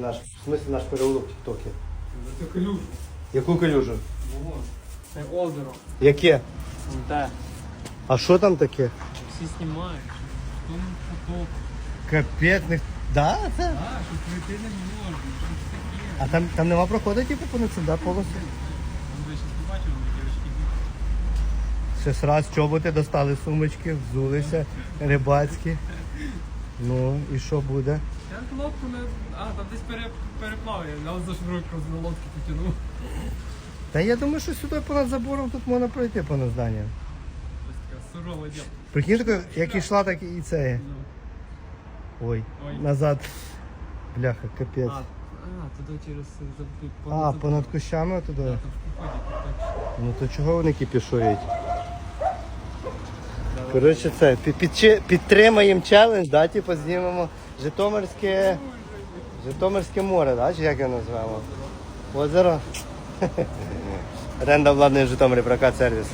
Наш, в смысле наш переулок в Тіктокі. Це калюжу. Яку калюжу? Вон. Це озеро. Яке? Де? А що там таке? Всі знімають. Хто нам потоп? Капець, не... Да, це? А, що пройти не можна. Що таке? А там, там нема проходу, типу, по цим, да, полосу? Ну, ви ще не бачили, дівчатки. Ще раз чоботи достали сумочки, взулися, рибацькі. Ну, і що буде? Я лодку не... А, там десь пере... переплав. Я взяв за просто на лодку потягнув. Та я думаю, що сюди понад забором тут можна пройти понад зданням. Ось така сурова дівчина. Прикинь, таке, як ішла, так і це. Ну. Ой, Ой. назад. Бляха, капець. А, а, туди через... заб- А, понад кущами туди. Да, там в поході, так. Ну то чого вони кипішують? Коротше, це під, під, підтримаємо челендж, да, типу знімемо Житомирське, Житомирське море, да, чи як його називаємо? Озеро. Оренда владної в Житомирі, прокат сервіс.